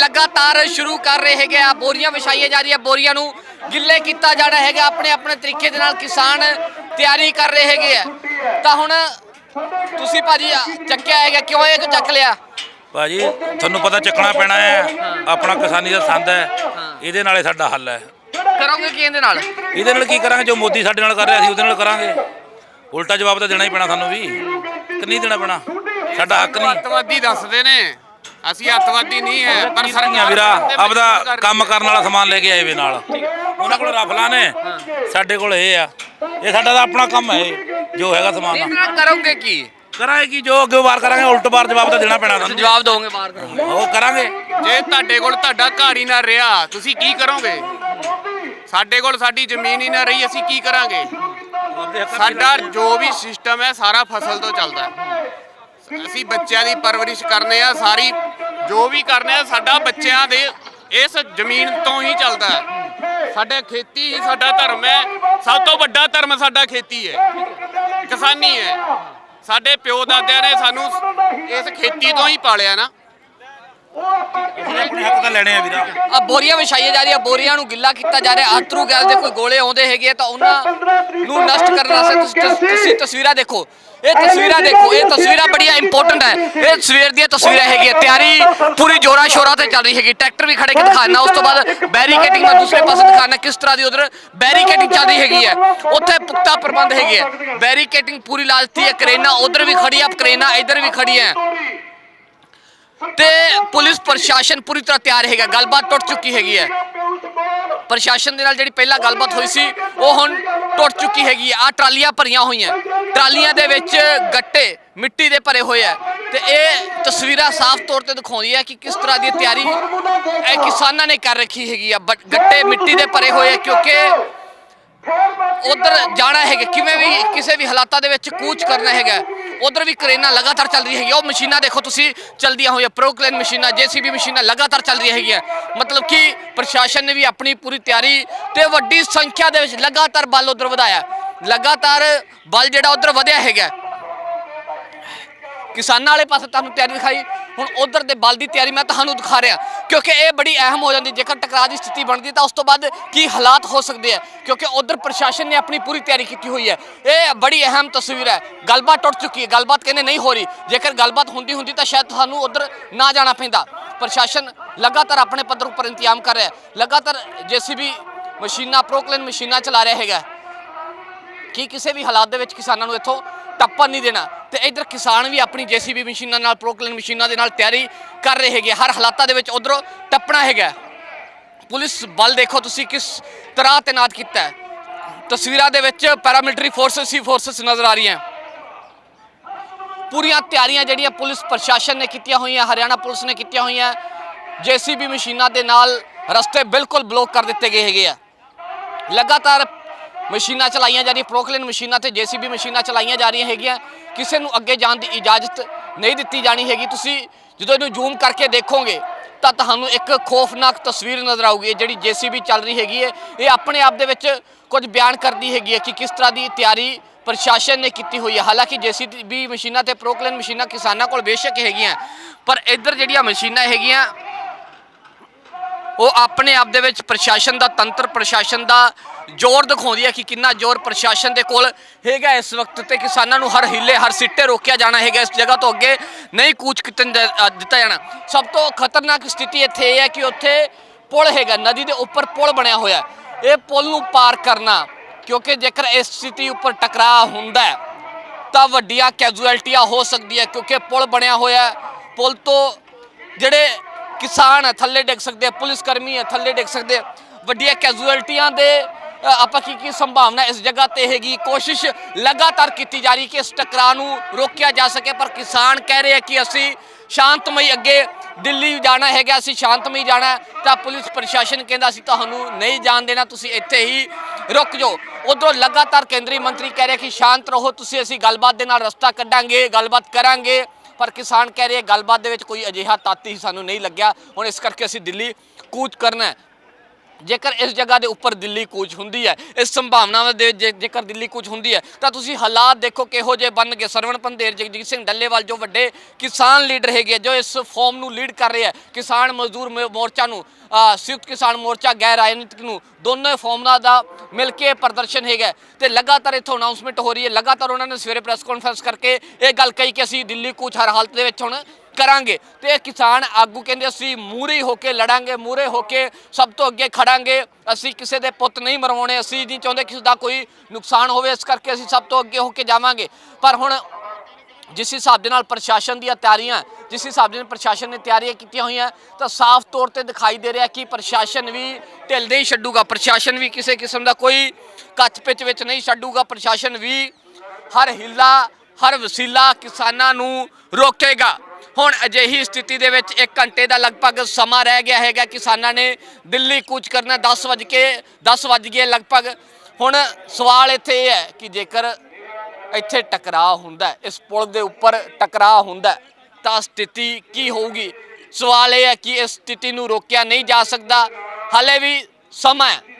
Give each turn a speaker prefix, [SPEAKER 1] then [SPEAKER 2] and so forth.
[SPEAKER 1] ਲਗਾਤਾਰ ਸ਼ੁਰੂ ਕਰ ਰਹੇ ਹੈਗੇ ਆ। ਬੋਰੀਆਂ ਵਿਛਾਈਆਂ ਜਾ ਰਹੀਆਂ। ਬੋਰੀਆਂ ਨੂੰ ਗਿੱਲੇ ਕੀਤਾ ਜਾਣਾ ਹੈਗਾ। ਆਪਣੇ ਆਪਣੇ ਤਰੀਕੇ ਦੇ ਨਾਲ ਕਿਸਾਨ ਤਿਆਰੀ ਕਰ ਰਹੇ ਹੈਗੇ ਆ। ਤਾਂ ਹੁਣ ਤੁਸੀਂ ਭਾਜੀ ਚੱਕਿਆ ਹੈਗਾ। ਕਿਉਂ ਇਹ ਚੱਕ ਲਿਆ?
[SPEAKER 2] ਭਾਜੀ ਤੁਹਾਨੂੰ ਪਤਾ ਚੱਕਣਾ ਪੈਣਾ ਹੈ। ਆਪਣਾ ਕਿਸਾਨੀ ਦਾ ਸੰਦ ਹੈ। ਇਹਦੇ ਨਾਲੇ ਸਾਡਾ ਹੱਲ ਹੈ।
[SPEAKER 1] ਕਰੋਗੇ ਕੀ ਇਹਦੇ ਨਾਲ?
[SPEAKER 2] ਇਹਦੇ ਨਾਲ ਕੀ ਕਰਾਂਗੇ? ਜੋ ਮੋਦੀ ਸਾਡੇ ਨਾਲ ਕਰ ਰਿਹਾ ਸੀ ਉਹਦੇ ਨਾਲ ਕਰਾਂਗੇ। ਉਲਟਾ ਜਵਾਬ ਤਾਂ ਦੇਣਾ ਹੀ ਪੈਣਾ ਸਾਨੂੰ ਵੀ। ਕਿ ਨਹੀਂ ਦੇਣਾ ਪੈਣਾ? ਸਾਡਾ ਹੱਕ ਨਹੀਂ।
[SPEAKER 3] ਅੱਤਵਾਦੀ ਦੱਸਦੇ ਨੇ। ਅਸੀਂ ਅੱਤਵਾਦੀ ਨਹੀਂ ਹੈ ਪਰ ਸਰਕਾਰ
[SPEAKER 2] ਵੀਰਾ? ਆਪਦਾ ਕੰਮ। ਕਰਨ ਵਾਲਾ ਸਮਾਨ ਲੈ ਕੇ ਆਏ ਵੇ ਨਾਲ। ਉਹਨਾਂ ਕੋਲ ਰਫਲਾਂ ਨੇ। ਸਾਡੇ ਕੋਲ ਇਹ ਆ। ਇਹ ਸਾਡਾ ਤਾਂ ਆਪਣਾ ਕੰਮ ਹੈ ਇਹ, ਜੋ ਹੈਗਾ ਸਮਾਨ ਦਾ
[SPEAKER 1] ਨਾਲ ਕਰੋਗੇ ਕੀ?
[SPEAKER 2] ਕਰਾਂਗੇ ਕੀ? ਜੋ ਅੱਗੇ ਵਾਰ ਕਰਾਂਗੇ ਉਲਟ ਵਾਰ ਜਵਾਬ ਤਾਂ ਦੇਣਾ ਪੈਣਾ ਸਾਨੂੰ
[SPEAKER 1] ਜਵਾਬ ਦੋਗੇ ਬਾਹਰ ਕਰੋਗੇ।
[SPEAKER 2] ਉਹ ਕਰਾਂਗੇ।
[SPEAKER 3] ਜੇ ਤੁਹਾਡੇ ਕੋਲ ਤੁਹਾਡਾ ਘਰ ਹੀ ਨਾ ਰਿਹਾ ਤੁਸੀਂ ਕੀ ਕਰੋਗੇ? ਸਾਡੇ ਕੋਲ ਸਾਡੀ ਜ਼ਮੀਨ ਹੀ ਨਾ ਰਹੀ ਅਸੀਂ ਕੀ ਕਰਾਂਗੇ? ਸਾਡਾ ਜੋ ਵੀ ਸਿਸਟਮ ਹੈ ਸਾਰਾ ਫਸਲ ਤੋਂ ਚੱਲਦਾ ਹੈ। ਅਸੀਂ ਬੱਚਿਆਂ ਦੀ ਪਰਵਰਿਸ਼ ਕਰਨੇ ਆ, ਸਾਰੀ ਜੋ ਵੀ ਕਰਨੇ ਆ, ਸਾਡਾ ਬੱਚਿਆਂ ਦੇ ਇਸ ਜ਼ਮੀਨ ਤੋਂ ਹੀ ਚੱਲਦਾ ਹੈ। ਸਾਡੇ ਖੇਤੀ ਹੀ ਸਾਡਾ ਧਰਮ ਹੈ, ਸਭ ਤੋਂ ਵੱਡਾ ਧਰਮ ਸਾਡਾ ਖੇਤੀ ਹੈ। ਕਿਸਾਨੀ ਹੈ। ਸਾਡੇ ਪਿਓ ਦਾਦਿਆਂ ਨੇ ਸਾਨੂੰ ਇਸ ਖੇਤੀ ਤੋਂ ਹੀ ਪਾਲਿਆ ਨਾ।
[SPEAKER 2] ਹੱਕ ਤਾਂ ਲੈਣੇ ਆ ਵੀਰਾ।
[SPEAKER 1] ਆ ਬੋਰੀਆਂ ਵਿਛਾਈਆਂ ਜਾ ਰਹੀਆਂ ਬੋਰੀਆਂ ਨੂੰ ਗਿੱਲਾ ਕੀਤਾ ਜਾ ਰਿਹਾ ਆਤਰੂ ਗੈਸ ਦੇ ਕੋਈ ਗੋਲੇ ਆਉਂਦੇ ਹੈਗੇ ਆ ਤਾਂ ਉਹਨਾਂ ਨੂੰ ਨਸ਼ਟ ਕਰਨ ਵਾਸਤੇ ਤੁਸੀਂ ਤਸ- ਤੁਸੀਂ ਤਸਵੀਰਾਂ ਦੇਖੋ। ਇਹ ਤਸਵੀਰਾਂ ਦੇਖੋ ਇਹ ਤਸਵੀਰਾਂ ਬੜੀਆਂ ਇੰਪੋਰਟੈਂਟ ਹੈ। ਇਹ ਸਵੇਰ ਦੀਆਂ ਤਸਵੀਰਾਂ ਹੈਗੀਆਂ ਤਿਆਰੀ ਪੂਰੀ ਜੋਰਾਂ ਸ਼ੋਰਾਂ ਤੇ ਚੱਲ ਰਹੀ ਹੈਗੀ। ਟਰੈਕਟਰ ਵੀ ਖੜੇ ਕੇ ਦਿਖਾਣਾ ਉਸ ਤੋਂ ਬਾਅਦ ਬੈਰੀਕੇਡਿੰਗ ਮੈਂ ਦੂਸਰੇ ਪਾਸੇ ਦਿਖਾਣਾ ਕਿਸ ਤਰ੍ਹਾਂ ਦੀ ਉਧਰ ਬੈਰੀਕੇਡਿੰਗ ਚੱਲ ਰਹੀ ਹੈਗੀ ਹੈ। ਉੱਥੇ ਪੁਖਤਾ ਪ੍ਰਬੰਧ ਹੈਗੇ ਆ। ਬੈਰੀਕੇਡਿੰਗ ਪੂਰੀ ਲਾਲਤੀ ਹੈ ਕਰੇਨਾ ਉਧਰ ਵੀ ਖੜੀ ਆ ਕਰੇਨਾ ਇੱਧਰ ਵੀ ਖੜੀ ਹੈ। ਪ੍ਰਸ਼ਾਸਨ ਪੂਰੀ ਤਰ੍ਹਾਂ ਤਿਆਰ ਹੈਗਾ, ਗੱਲਬਾਤ ਟੁੱਟ ਚੁੱਕੀ ਹੈਗੀ ਹੈ। ਪ੍ਰਸ਼ਾਸਨ ਦੇ ਨਾਲ ਜਿਹੜੀ ਪਹਿਲਾਂ ਗੱਲਬਾਤ ਹੋਈ ਸੀ, ਉਹ ਹੁਣ ਟੁੱਟ ਚੁੱਕੀ ਹੈਗੀ ਹੈ। ਆ ਟਰਾਲੀਆਂ ਭਰੀਆਂ ਹੋਈਆਂ। ਟਰਾਲੀਆਂ ਦੇ ਵਿੱਚ ਗੱਟੇ, ਮਿੱਟੀ ਦੇ ਭਰੇ ਹੋਏ ਆ ਤੇ ਇਹ ਤਸਵੀਰਾਂ ਸਾਫ਼ ਤੌਰ ਤੇ ਦਿਖਾਉਂਦੀ ਹੈ ਕਿ ਕਿਸ ਤਰ੍ਹਾਂ ਦੀ ਤਿਆਰੀ ਇਹ ਕਿਸਾਨਾਂ ਨੇ ਕਰ ਰੱਖੀ ਹੈਗੀ ਆ। ਬਟ ਗੱਟੇ, ਮਿੱਟੀ ਦੇ ਭਰੇ ਹੋਏ ਆ ਕਿਉਂਕਿ ਉਧਰ ਜਾਣਾ ਹੈਗਾ। ਕਿਵੇਂ ਵੀ ਕਿਸੇ ਵੀ ਹਾਲਾਤਾਂ ਦੇ ਵਿੱਚ ਕੂਚ ਕਰਨਾ ਹੈਗਾ। ਉਧਰ ਵੀ ਕਰੇਨਾ ਲਗਾਤਾਰ ਚੱਲ ਰਹੀ ਹੈਗੀ ਉਹ ਮਸ਼ੀਨਾਂ ਦੇਖੋ ਤੁਸੀਂ, ਚਲਦੀਆਂ ਹੋਈਆਂ, ਪ੍ਰੋਕਲੇਨ ਮਸ਼ੀਨਾਂ, ਜੀਸੀਬੀ ਮਸ਼ੀਨਾਂ ਲਗਾਤਾਰ ਚੱਲ ਰਹੀਆਂ ਹੈਗੀਆਂ। ਮਤਲਬ ਕਿ ਪ੍ਰਸ਼ਾਸਨ ਨੇ ਵੀ ਆਪਣੀ ਪੂਰੀ ਤਿਆਰੀ ਤੇ ਵੱਡੀ ਸੰਖਿਆ ਦੇ ਵਿੱਚ ਲਗਾਤਾਰ ਬਲ ਉਧਰ ਵਧਾਇਆ। ਲਗਾਤਾਰ ਬਲ ਜਿਹੜਾ ਉਧਰ ਵਧਿਆ ਹੈਗਾ। ਕਿਸਾਨਾਂ ਵਾਲੇ ਪਾਸੇ ਤੁਹਾਨੂੰ ਤਿਆਰੀ ਦਿਖਾਈ। ਹੁਣ ਉਧਰ ਦੇ ਬਲ ਦੀ ਤਿਆਰੀ ਮੈਂ ਤੁਹਾਨੂੰ ਦਿਖਾ ਰਿਹਾ। ਕਿਉਂਕਿ ਇਹ ਬੜੀ ਅਹਿਮ ਹੋ ਜਾਂਦੀ, ਜੇਕਰ ਟਕਰਾਅ ਦੀ ਸਥਿਤੀ ਬਣਦੀ, ਤਾਂ ਉਸ ਤੋਂ ਬਾਅਦ ਕੀ ਹਾਲਾਤ ਹੋ ਸਕਦੇ ਆ। ਕਿਉਂਕਿ ਉਧਰ ਪ੍ਰਸ਼ਾਸਨ ਨੇ ਆਪਣੀ ਪੂਰੀ ਤਿਆਰੀ ਕੀਤੀ ਹੋਈ ਹੈ। ਇਹ ਬੜੀ ਅਹਿਮ ਤਸਵੀਰ ਹੈ। ਗੱਲਬਾਤ ਟੁੱਟ ਚੁੱਕੀ ਹੈ। ਗੱਲਬਾਤ ਕਹਿੰਦੇ ਨਹੀਂ ਹੋ ਰਹੀ। ਜੇਕਰ ਗੱਲਬਾਤ ਹੁੰਦੀ ਹੁੰਦੀ ਤਾਂ ਸ਼ਾਇਦ ਤੁਹਾਨੂੰ ਉਧਰ ਨਾ ਜਾਣਾ ਪੈਂਦਾ। ਪ੍ਰਸ਼ਾਸਨ ਲਗਾਤਾਰ ਆਪਣੇ ਪੱਧਰ ਉੱਪਰ ਇੰਤਜ਼ਾਮ ਕਰ ਰਿਹਾ ਹੈ। ਲਗਾਤਾਰ ਜੀਸੀਬੀ ਮਸ਼ੀਨਾਂ, ਪ੍ਰੋਕਲੇਨ ਮਸ਼ੀਨਾਂ ਚਲਾ ਰਿਹਾ ਹੈਗਾ। ਕਿ ਕਿਸੇ ਵੀ ਹਾਲਾਤ ਦੇ ਵਿੱਚ ਕਿਸਾਨਾਂ ਨੂੰ ਇੱਥੋਂ ਟੱਪਣ ਨਹੀਂ ਦੇਣਾ। ਤੇ ਇਧਰ ਕਿਸਾਨ ਵੀ ਆਪਣੀ ਜੀਸੀਬੀ ਮਸ਼ੀਨਾਂ ਨਾਲ, ਪ੍ਰੋਕਲਨ ਮਸ਼ੀਨਾਂ ਦੇ ਨਾਲ ਤਿਆਰੀ ਕਰ ਰਹੇ ਹੈਗੇ ਹਰ ਹਾਲਾਤਾਂ ਦੇ ਵਿੱਚ ਉਧਰੋਂ ਟੱਪਣਾ ਹੈਗਾ। ਪੁਲਿਸ ਬਲ ਦੇਖੋ ਤੁਸੀਂ ਕਿਸ ਤਰ੍ਹਾਂ ਤੈਨਾਤ ਕੀਤਾ ਹੈ। ਤਸਵੀਰਾਂ ਦੇ ਵਿੱਚ ਪੈਰਾਮਿਲਟਰੀ ਫੋਰਸਸ ਹੀ ਫੋਰਸਸ ਨਜ਼ਰ ਆ ਰਹੀਆਂ। ਪੂਰੀਆਂ ਤਿਆਰੀਆਂ ਜਿਹੜੀਆਂ ਪੁਲਿਸ ਪ੍ਰਸ਼ਾਸਨ ਨੇ ਕੀਤੀਆਂ ਹੋਈਆਂ, ਹਰਿਆਣਾ ਪੁਲਿਸ ਨੇ ਕੀਤੀਆਂ ਹੋਈਆਂ, ਜੀਸੀਬੀ ਮਸ਼ੀਨਾਂ ਦੇ ਨਾਲ ਰਸਤੇ ਬਿਲਕੁਲ ਬਲੌਕ ਕਰ ਦਿੱਤੇ ਗਏ ਹੈਗੇ ਆ। ਲਗਾਤਾਰ ਮਸ਼ੀਨਾਂ ਚਲਾਈਆਂ ਜਾ ਰਹੀਆਂ, ਪ੍ਰੋਕਲੇਨ ਮਸ਼ੀਨਾਂ ਤੇ ਜੀਸੀਬੀ ਮਸ਼ੀਨਾਂ ਚਲਾਈਆਂ ਜਾ ਰਹੀਆਂ ਹੈਗੀਆਂ। ਕਿਸੇ ਨੂੰ ਅੱਗੇ ਜਾਣ ਦੀ ਇਜਾਜ਼ਤ ਨਹੀਂ ਦਿੱਤੀ ਜਾਣੀ ਹੈਗੀ। ਤੁਸੀਂ ਜਦੋਂ ਇਹਨੂੰ ਜ਼ੂਮ ਕਰਕੇ ਦੇਖੋਗੇ, ਤਾਂ ਤੁਹਾਨੂੰ ਇੱਕ ਖੌਫਨਾਕ ਤਸਵੀਰ ਨਜ਼ਰ ਆਊਗੀ। ਇਹ ਜਿਹੜੀ ਜੀਸੀਬੀ ਚੱਲ ਰਹੀ ਹੈਗੀ ਹੈ, ਇਹ ਆਪਣੇ ਆਪ ਦੇ ਵਿੱਚ ਕੁਝ ਬਿਆਨ ਕਰਦੀ ਹੈਗੀ ਹੈ ਕਿ ਕਿਸ ਤਰ੍ਹਾਂ ਦੀ ਤਿਆਰੀ ਪ੍ਰਸ਼ਾਸਨ ਨੇ ਕੀਤੀ ਹੋਈ ਹੈ। ਹਾਲਾਂਕਿ ਜੀਸੀਬੀ ਮਸ਼ੀਨਾਂ ਤੇ ਪ੍ਰੋਕਲੇਨ ਮਸ਼ੀਨਾਂ ਕਿਸਾਨਾਂ ਕੋਲ ਬੇਸ਼ੱਕ ਹੈਗੀਆਂ, ਪਰ ਇੱਧਰ ਜਿਹੜੀਆਂ ਮਸ਼ੀਨਾਂ ਹੈਗੀਆਂ ਉਹ ਆਪਣੇ ਆਪ ਦੇ ਵਿੱਚ ਪ੍ਰਸ਼ਾਸਨ ਦਾ ਤੰਤਰ, ਪ੍ਰਸ਼ਾਸਨ ਦਾ ਜ਼ੋਰ ਦਿਖਾਉਂਦੀ ਹੈ ਕਿ ਕਿੰਨਾ ਜ਼ੋਰ ਪ੍ਰਸ਼ਾਸਨ ਦੇ ਕੋਲ ਹੈਗਾ ਇਸ ਵਕਤ ਤੇ ਕਿਸਾਨਾਂ ਨੂੰ ਹਰ ਹਿੱਲੇ, ਹਰ ਸਿੱਟੇ ਰੋਕਿਆ ਜਾਣਾ ਹੈਗਾ ਇਸ ਜਗ੍ਹਾ ਤੋਂ ਅੱਗੇ ਨਹੀਂ ਕੂਚ ਕਿਤਨ ਦਿੱਤਾ ਜਾਣਾ। ਸਭ ਤੋਂ ਖਤਰਨਾਕ ਸਥਿਤੀ ਇੱਥੇ ਇਹ ਹੈ ਕਿ ਉੱਥੇ ਪੁਲ ਹੈਗਾ, ਨਦੀ ਦੇ ਉੱਪਰ ਪੁਲ ਬਣਿਆ ਹੋਇਆ ਇਹ ਪੁਲ ਨੂੰ ਪਾਰ ਕਰਨਾ, ਕਿਉਂਕਿ ਜੇਕਰ ਇਸ ਸਥਿਤੀ ਉੱਪਰ ਟਕਰਾਅ ਹੁੰਦਾ ਹੈ, ਤਾਂ ਵੱਡੀਆਂ ਕੈਜੂਅਲਟੀਆਂ ਹੋ ਸਕਦੀਆਂ, ਕਿਉਂਕਿ ਪੁਲ ਬਣਿਆ ਹੋਇਆ ਪੁਲ ਤੋਂ ਜਿਹੜੇ ਕਿਸਾਨ ਹੈ, ਥੱਲੇ ਡਿੱਗ ਸਕਦੇ ਆ, ਪੁਲਿਸ ਕਰਮੀ ਹੈ, ਥੱਲੇ ਡਿੱਗ ਸਕਦੇ ਆ। ਵੱਡੀਆਂ ਕੈਜੂਅਲਟੀਆਂ ਦੇ ਆਪਾਂ ਕੀ ਕੀ ਸੰਭਾਵਨਾ ਇਸ ਜਗ੍ਹਾ ਤੇ ਹੈਗੀ, ਕੋਸ਼ਿਸ਼ ਲਗਾਤਾਰ ਕੀਤੀ ਜਾ ਰਹੀ ਕਿ ਇਸ ਟਕਰਾਅ ਨੂੰ ਰੋਕਿਆ ਜਾ ਸਕੇ, ਪਰ ਕਿਸਾਨ ਕਹਿ ਰਹੇ ਆ ਕਿ ਅਸੀਂ ਸ਼ਾਂਤਮਈ ਅੱਗੇ ਦਿੱਲੀ ਜਾਣਾ ਹੈਗਾ, ਅਸੀਂ ਸ਼ਾਂਤਮਈ ਜਾਣਾ ਤਾਂ ਪੁਲਿਸ ਪ੍ਰਸ਼ਾਸਨ ਕਹਿੰਦਾ ਅਸੀਂ ਤੁਹਾਨੂੰ ਨਹੀਂ ਜਾਣ ਦੇਣਾ, ਤੁਸੀਂ ਇੱਥੇ ਹੀ ਰੁਕ ਜਾਓ। ਉਧਰੋਂ ਲਗਾਤਾਰ ਕੇਂਦਰੀ ਮੰਤਰੀ ਕਹਿ ਰਿਹਾ ਕਿ ਸ਼ਾਂਤ ਰਹੋ, ਤੁਸੀਂ ਅਸੀਂ ਗੱਲਬਾਤ ਦੇ ਨਾਲ ਰਸਤਾ ਕੱਢਾਂਗੇ, ਗੱਲਬਾਤ ਕਰਾਂਗੇ। ਪਰ ਕਿਸਾਨ ਕਹਿ ਰਹੇ ਗੱਲਬਾਤ ਦੇ ਵਿੱਚ ਕੋਈ ਅਜਿਹਾ ਤੱਤ ਹੀ ਸਾਨੂੰ ਨਹੀਂ ਲੱਗਿਆ। ਹੁਣ ਇਸ ਕਰਕੇ ਅਸੀਂ ਦਿੱਲੀ ਕੂਚ ਕਰਨਾ ਜੇਕਰ ਇਸ ਜਗ੍ਹਾ ਦੇ ਉੱਪਰ ਦਿੱਲੀ ਕੂਚ ਹੁੰਦੀ ਹੈ ਇਸ ਸੰਭਾਵਨਾਵਾਂ ਦੇ ਜੇ- ਜੇਕਰ ਦਿੱਲੀ ਕੂਚ ਹੁੰਦੀ ਹੈ ਤਾਂ ਤੁਸੀਂ ਹਾਲਾਤ ਦੇਖੋ ਕਿਹੋ ਜਿਹੇ ਬਣ ਗਏ। ਸਰਵਣ ਪੰਧੇਰ ਜਗਜੀਤ ਸਿੰਘ ਡੱਲੇਵਾਲ ਜੋ ਵੱਡੇ ਕਿਸਾਨ ਲੀਡਰ ਹੈਗੇ ਆ, ਜੋ ਇਸ ਫੋਰਮ ਨੂੰ ਲੀਡ ਕਰ ਰਹੇ ਹੈ ਕਿਸਾਨ ਮਜ਼ਦੂਰ ਮੋ- ਮੋਰਚਾ ਨੂੰ ਅ, ਸੰਯੁਕਤ ਕਿਸਾਨ ਮੋਰਚਾ ਗੈਰ ਰਾਜਨੀਤਿਕ ਨੂੰ ਦੋਨੋਂ ਫੋਰਮਾਂ ਦਾ ਮਿਲ ਕੇ ਪ੍ਰਦਰਸ਼ਨ ਹੈਗਾ ਤੇ ਲਗਾਤਾਰ ਇੱਥੋਂ ਅਨਾਉਂਸਮੈਂਟ ਹੋ ਰਹੀ ਹੈ। ਲਗਾਤਾਰ ਉਹਨਾਂ ਨੇ ਸਵੇਰੇ ਪ੍ਰੈਸ ਕਾਨਫਰੰਸ ਕਰਕੇ ਇਹ ਗੱਲ ਕਹੀ ਕਿ ਅਸੀਂ ਦਿੱਲੀ ਕੂਚ ਹਰ ਹਾਲਤ ਦੇ ਵਿੱਚ ਹੁਣ ਕਰਾਂਗੇ। ਤੇ ਇਹ ਕਿਸਾਨ ਆਗੂ ਕਹਿੰਦੇ, ਅਸੀਂ ਮੂਰੇ ਹੋ ਕੇ ਲੜਾਂਗੇ ਮੂਰੇ ਹੋ ਕੇ ਸਭ ਤੋਂ ਅੱਗੇ ਖੜਾਂਗੇ। ਅਸੀਂ ਕਿਸੇ ਦੇ ਪੁੱਤ ਨਹੀਂ ਮਰਵਾਉਣੇ, ਅਸੀਂ ਨਹੀਂ ਚਾਹੁੰਦੇ ਕਿਸੇ ਦਾ ਕੋਈ ਨੁਕਸਾਨ ਹੋਵੇ, ਇਸ ਕਰਕੇ ਅਸੀਂ ਸਭ ਤੋਂ ਅੱਗੇ ਹੋ ਕੇ ਜਾਵਾਂਗੇ। ਪਰ ਹੁਣ ਜਿਸ ਹਿਸਾਬ ਦੇ ਨਾਲ ਪ੍ਰਸ਼ਾਸਨ ਦੀਆਂ ਤਿਆਰੀਆਂ, ਜਿਸ ਹਿਸਾਬ ਦੇ ਨਾਲ ਪ੍ਰਸ਼ਾਸਨ ਨੇ ਤਿਆਰੀਆਂ ਕੀਤੀਆਂ ਹੋਈਆਂ, ਤਾਂ ਸਾਫ਼ ਤੌਰ ਤੇ ਦਿਖਾਈ ਦੇ ਰਿਹਾ ਕਿ ਪ੍ਰਸ਼ਾਸਨ ਵੀ ਢਿੱਲ ਨਹੀਂ ਛੱਡੂਗਾ। ਪ੍ਰਸ਼ਾਸਨ ਵੀ ਕਿਸੇ ਕਿਸਮ ਦਾ ਕੋਈ ਕੱਚ ਪਿੱਚ ਵਿੱਚ ਨਹੀਂ ਛੱਡੂਗਾ। ਪ੍ਰਸ਼ਾਸਨ ਵੀ ਹਰ ਹਿੱਲਾ, ਹਰ ਵਸੀਲਾ ਕਿਸਾਨਾਂ ਨੂੰ ਰੋਕੇਗਾ। ਹੁਣ ਅਜਿਹੀ ਸਥਿਤੀ ਦੇ ਵਿੱਚ 1 ਘੰਟੇ ਦਾ ਲਗਭਗ ਸਮਾਂ ਰਹਿ ਗਿਆ ਹੈਗਾ, ਕਿਸਾਨਾਂ ਨੇ ਦਿੱਲੀ ਕੂਚ ਕਰਨਾ 10 ਵਜ ਕੇ 10 ਵਜ ਗਏ ਲਗਭਗ। ਹੁਣ ਸਵਾਲ ਇੱਥੇ ਇਹ ਹੈ ਕਿ ਜੇਕਰ ਇੱਥੇ ਟਕਰਾਅ ਹੁੰਦਾ ਇਸ ਪੁਲ ਦੇ ਉੱਪਰ ਟਕਰਾਅ ਹੁੰਦਾ ਤਾਂ ਸਥਿਤੀ ਕੀ ਹੋਊਗੀ? ਸਵਾਲ ਇਹ ਹੈ ਕਿ ਇਸ ਸਥਿਤੀ ਨੂੰ ਰੋਕਿਆ ਨਹੀਂ ਜਾ ਸਕਦਾ, ਹਲੇ ਵੀ ਸਮਾਂ